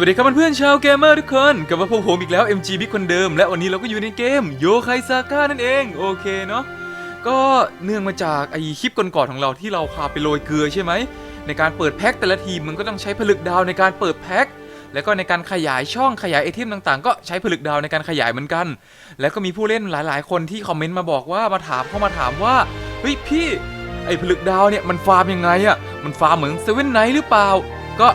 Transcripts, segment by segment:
วัสดีครับเพื่อนๆชาวเกมเมอร์ทุกคน กลับมาพบผมอีกแล้ว MG Big คนเดิม และวันนี้เราก็อยู่ในเกมโยไคซาก้านั่นเอง โอเคเนาะก็เนื่องมาจากไอคลิปก่อนๆของเราที่เราพาไปโรยเกลือใช่ไหม ในการเปิดแพ็คแต่ละทีมมันก็ต้องใช้ผลึกดาวในการเปิดแพ็คแล้วก็ในการขยายช่องขยายไอเทมต่างๆ ก็ใช้ผลึกดาวในการขยายเหมือนกัน แล้วก็มีผู้เล่นหลายๆ คนที่คอมเมนต์มาบอกว่ามาถามเข้ามาถามว่าเฮ้ยพี่ไอผลึกดาวเนี่ยมันฟาร์มยังไงอะมันฟาร์มเหมือนเซเว่นไนท์หรือเปล่า ก็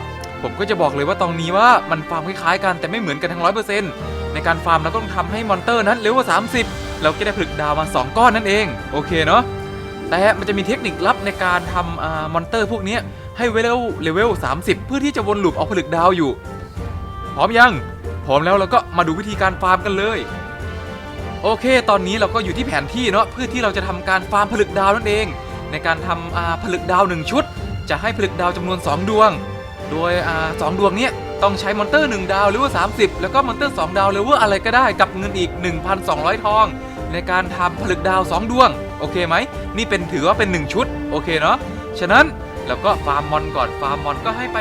ผมก็จะบอกเลยว่าตรงนี้ว่ามันฟาร์มคล้ายๆกันแต่ไม่เหมือนกันทั้งร้อยเปอร์เซ็นต์ในการฟาร์มเราต้องทำให้มอนเตอร์นั้นเลเวล30 เราก็ได้ผลึกดาวมา 2 ก้อนนั่นเอง โอเคเนาะแต่มันจะมีเทคนิคลับในการทำอมอนเตอร์พวกนี้ให้เลวลเลเวล 30 เพื่อที่จะวนลูปเอาผลึกดาวอยู่ พร้อมยัง พร้อมแล้วเราก็มาดูวิธีการฟาร์มกันเลย โอเค ตอนนี้เราก็อยู่ที่แผนที่เนาะเพื่อที่เราจะทำการฟาร์มผลึกดาวนั่นเอง ในการทำผลึกดาวหนึ่งชุด จะให้ผลึกดาวจำนวน 2 ดวง โดยอ่าสองดวงเนี้ยต้องใช้มอนเตอร์ 1 ดาวหรือว่า 30 แล้วก็มอนเตอร์ 2 ดาวหรือว่าอะไรก็ได้กับเงินอีก 1,200 ทอง ในการทำผลึกดาว 2 ดวง โอเคไหม นี่เป็นถือว่าเป็น 1 ชุด โอเคเนาะฉะนั้นเราก็ฟาร์มมอนก่อนฟาร์มมอนก็ให้ไป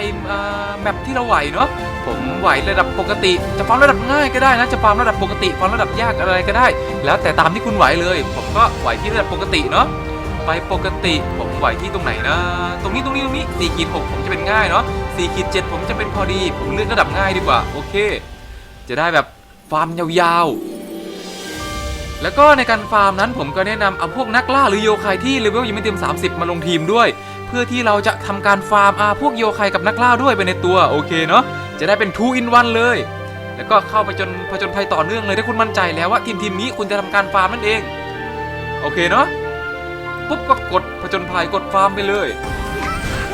แมปที่เราไหวเนาะผมไหวระดับปกติ จะฟาร์มระดับง่ายก็ได้นะจะฟาร์มระดับปกติฟาร์มระดับยากอะไรก็ได้ แล้วแต่ตามที่คุณไหวเลย ผมก็ไหวที่ระดับปกติเนาะ ไปปกติผมไหวที่ตรงไหนนะ ตรงนี้ตรงนี้ตรงนี้สี่ขีดหกผมจะเป็นง่ายเนาะสี่ขีดเจ็ดผมจะเป็นพอดี ผมเลือกระดับง่ายดีกว่า โอเค จะได้แบบฟาร์มยาวๆ แล้วก็ในการฟาร์มนั้นผมก็แนะนำเอาพวกนักล่าหรือโยคายที่เลเวลยังไม่เต็ม 30 มาลงทีมด้วย เพื่อที่เราจะทำการฟาร์มอาพวกโยคายกับนักล่าด้วยไปในตัวโอเคเนาะจะได้เป็น2 in 1เลย แล้วก็เข้าไปจนผจญภัยต่อเนื่องเลยถ้าคุณมั่นใจแล้วว่าทีมทีมนี้คุณจะทำการฟาร์มนั่นเอง โอเคเนาะ ปุ๊บก็กดผจญภัยกดฟาร์มไปเลย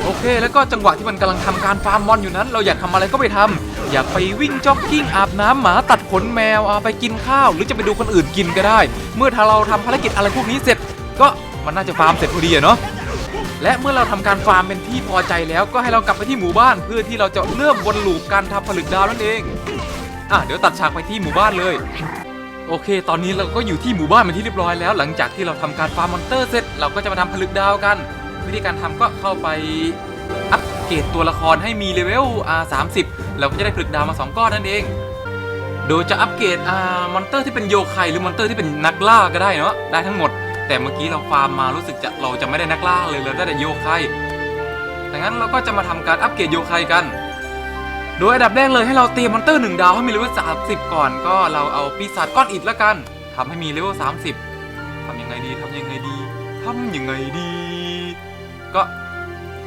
โอเค แล้วก็จังหวะที่มันกำลังทำการฟาร์มมอนอยู่นั้น เราอยากทำอะไรก็ไปทำอยากไปวิ่งจ็อกกิ้งอาบน้ำหมาตัดขนแมวเอาไปกินข้าว หรือจะไปดูคนอื่นกินก็ได้ เมื่อถ้าเราทำภารกิจอะไรพวกนี้เสร็จ ก็มันน่าจะฟาร์มเสร็จพอดีเนาะและเมื่อเราทำการฟาร์มเป็นที่พอใจแล้วก็ให้เรากลับไปที่หมู่บ้าน เพื่อที่เราจะเริ่มวนลูปการทำผลึกดาวนั่นเองอะเดี๋ยวตัดฉากไปที่หมู่บ้านเลย โอเค ตอนนี้เราก็อยู่ที่หมู่บ้านเป็นที่เรียบร้อยแล้ว หลังจากที่เราทำการฟาร์มมอนเตอร์เสร็จ เราก็จะมาทำผลึกดาวกัน วิธีการทำก็เข้าไปอัปเกรดตัวละครให้มีเลเวลอ่าสามสิบเราก็จะได้ผลึกดาวมา 2 ก้อนนั่นเอง โดยจะอัปเกรดอ่ามอนเตอร์ที่เป็นโยคายหรือมอนเตอร์ที่เป็นนักล่าก็ได้เนาะ ได้ทั้งหมด แต่เมื่อกี้เราฟาร์มมารู้สึกจะเราจะไม่ได้นักล่าเลยเราได้แต่โยคายดังนั้นเราก็จะมาทำการอัปเกรดโยคายกัน โดยอันดับแรกเลยให้เราเตรียมมอนเตอร์หนึ่งดาวให้มีเลเวล30ก่อนก็เราเอาปีศาจก้อนอิฐละกันทำให้มีเลเวล30ทำยังไงดีทำยังไงดีทำยังไงดี ก็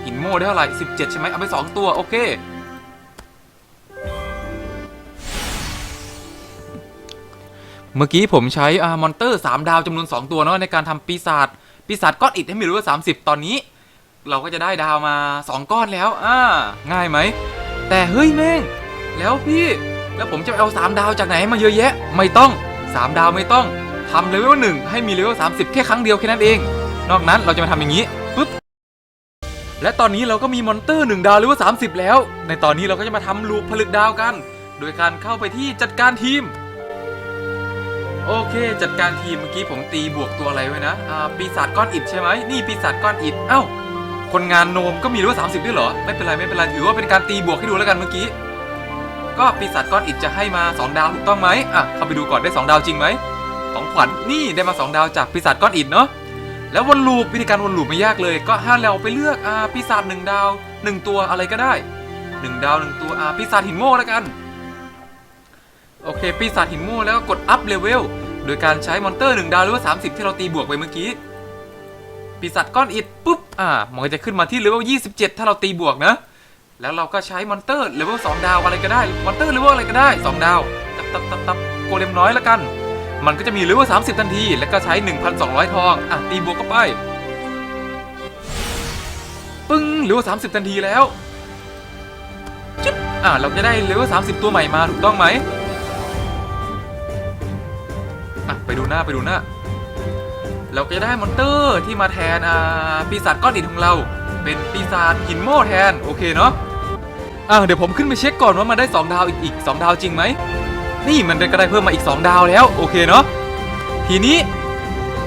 หินโม่ได้เท่าไหร่17ใช่ไหมเอาไป2ตัวโอเคเมื่อกี้ผมใช้อามอนเตอร์ 3 ดาวจำนวน 2 ตัวเนาะในการทำปีศาจปีศาจก้อนอิฐให้มีเลเวล30 ตอนนี้ เราก็จะได้ดาวมา 2 ก้อนแล้ว อ่า ง่ายไหม แต่เฮ้ยแม่ง แล้วพี่ แล้วผมจะไปเอา 3 ดาวจากไหนมาเยอะแยะ ไม่ต้อง 3 ดาวไม่ต้องทำเลเวลหนึ่งให้มีเลเวล30 แค่ครั้งเดียวแค่นั้นเอง นอกนั้นเราจะมาทำอย่างนี้ปุ๊บและตอนนี้เราก็มีมอนเตอร์ 1 ดาวเลเวล30 แล้ว ในตอนนี้เราก็จะมาทำลูปผลึกดาวกัน โดยการเข้าไปที่จัดการทีมโอเค จัดการทีมเมื่อกี้ผมตีบวกตัวอะไรไว้นะ อ่า ปีศาจก้อนอิฐใช่ไหม นี่ปีศาจก้อนอิฐเอ้า คนงานโนมก็มีเลเวล30ด้วยเหรอ ไม่เป็นไรไม่เป็นไรถือว่าเป็นการตีบวกให้ดูแล้วกันเมื่อกี้ ก็ปีศาจก้อนอิฐจะให้มา 2 ดาวถูกต้องไหมอะเข้าไปดูก่อนได้ 2 ดาวจริงไหมของขวัญนี่ได้มา 2 ดาวจากปีศาจก้อนอิฐเนาะแล้ววนลูปวิธีการวนลูปไม่ยากเลยก็ห้าเราไปเลือกอ่าปีศาจหนึ่งดาว1ตัวอะไรก็ได้ 1 ดาว1ตัวอ่าปีศาจหินโม่แล้วกันโอเคปีศาจหินโม่แล้วก็กดอัพเลเวลโดยการใช้มอนเตอร์1ดาวหรือว่า30 ที่เราตีบวกไปเมื่อกี้ ปีศาจก้อนอิฐปุ๊บอ่ามันก็จะขึ้นมาที่เลเวล27 ถ้าเราตีบวกนะ แล้วเราก็ใช้มอนเตอร์เลเวล2ดาวอะไรก็ได้มอนเตอร์เลเวลอะไรก็ได้ 2 ดาวตับตับตับตับโกเลมน้อยแล้วกัน มันก็จะมีเลเวล30 ทันที แล้วก็ใช้ 1,200 ทองอะตีบวกเข้าไปปึ้งเลเวล30 ทันทีแล้วจึ๊บอ่าเราจะได้เลเวล30 ตัวใหม่มาถูกต้องไหมอะไปดูหน้าไปดูหน้า เราก็จะได้มอนเตอร์ที่มาแทนอ่าปีศาจก้อนอิฐของเรา เป็นปีศาจหินโม่แทนโอเคเนาะอ่าเดี๋ยวผมขึ้นไปเช็คก่อนว่ามันได้ 2 ดาวอีกอีก2ดาวจริงไหมนี่มันก็ได้เพิ่มมาอีก 2 ดาวแล้วโอเคเนาะทีนี้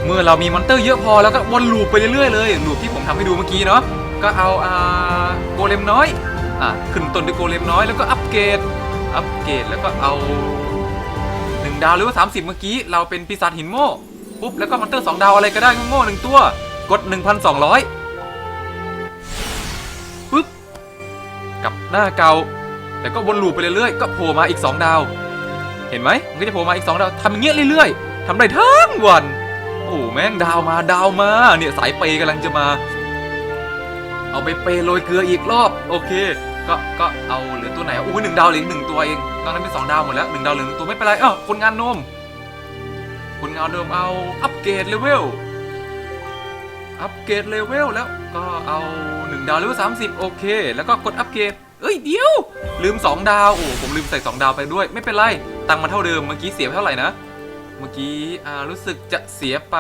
เมื่อเรามีมอนเตอร์เยอะพอแล้วก็วนลูปไปเรื่อยๆเลยลูปที่ผมทำให้ดูเมื่อกี้เนาะก็เอาอ่าโกเลมน้อยอ่าขึ้นต้นด้วยโกเลมน้อยแล้วก็อัปเกรดอัปเกรดแล้วก็เอาหนึ่งดาวหรือว่า30 เมื่อกี้เราเป็นปีศาจหินโม่ ปุ๊บแล้วก็มอนเตอร์สองดาวอะไรก็ได้โง่ๆหนึ่งตัว กด 1,200ปุ๊บกับหน้าเก่าแล้วก็วนลูปไปเรื่อยๆก็โผล่มาอีก 2 ดาว เห็นไหมมันก็จะโผล่มาอีก 2 ดาวทำอย่างเงี้ยเรื่อยๆทำได้ทั้งวัน โอ้แม่งดาวมาดาวมาเนี่ยสายเปย์กำลังจะมา เอาไปเปย์โรยเกลืออีกรอบโอเคก็ก็เอาเหลือตัวไหนอู้หนึ่งดาวเหลือหนึ่งตัวเองตอนนั้นเป็นสองดาวหมดแล้วหนึ่งดาวเหลือหนึ่งตัวไม่เป็นไรเอ้าวคนงานนม คนงานโนมเอาอัปเกรดเลเวล อัปเกรดเลเวลแล้วก็เอาหนึ่งดาวเลเวลสามสิบโอเค แล้วก็กดอัปเกรดเอ้ยเดี๋ยว ลืมสองดาว โอ้ผมลืมใส่สองดาวไปด้วย ไม่เป็นไร ตังมันเท่าเดิม เมื่อกี้เสียไปเท่าไหร่นะ เมื่อกี้อ่ารู้สึกจะเสียไป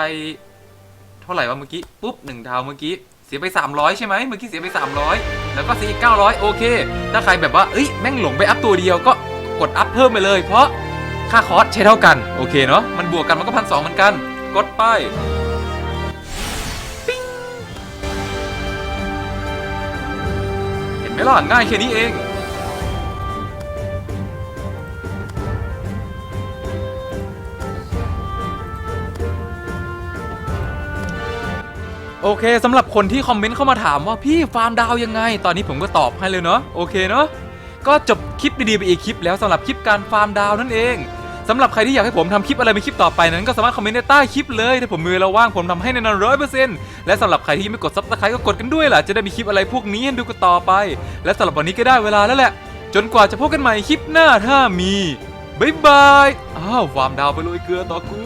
เท่าไหร่วะเมื่อกี้ ปุ๊บหนึ่งดาวเมื่อกี้ เสียไป 300 ใช่ไหม เมื่อกี้เสียไป 300 แล้วก็เสียอีก900 โอเค ถ้าใครแบบว่า เอ้ย แม่งหลงไปอัพตัวเดียวก็กดอัพเพิ่มไปเลย เพราะ ค่าคอร์สใช้เท่ากัน โอเคเนาะมันบวกกันมันก็พันสองเหมือนกัน กดไปปิ๊งเห็นไหมล่ะ ง่ายแค่นี้เองโอเคสำหรับคนที่คอมเมนต์เข้ามาถามว่าพี่ฟาร์มดาวยังไง ตอนนี้ผมก็ตอบให้เลยเนาะโอเคเนาะ ก็จบคลิปดีๆไปอีกคลิปแล้วสำหรับคลิปการฟาร์มดาวนั่นเองสำหรับใครที่อยากให้ผมทำคลิปอะไรเป็นคลิปต่อไปนั้นก็สามารถคอมเมนต์ในใต้คลิปเลยถ้าผมมือเราว่างผมทำให้แน่นอนร้อยเปอร์เซ็นต์และสำหรับใครที่ยังไม่กดซับสไครต์ก็กดกันด้วยล่ะจะได้มีคลิปอะไรพวกนี้ให้ดูกันต่อไป และสำหรับวันนี้ก็ได้เวลาแล้วแหละ จนกว่าจะพบกันใหม่คลิปหน้าถ้ามีบ๊ายบายอ้าวฟาร์มดาวไปเลยเกลือต่อกู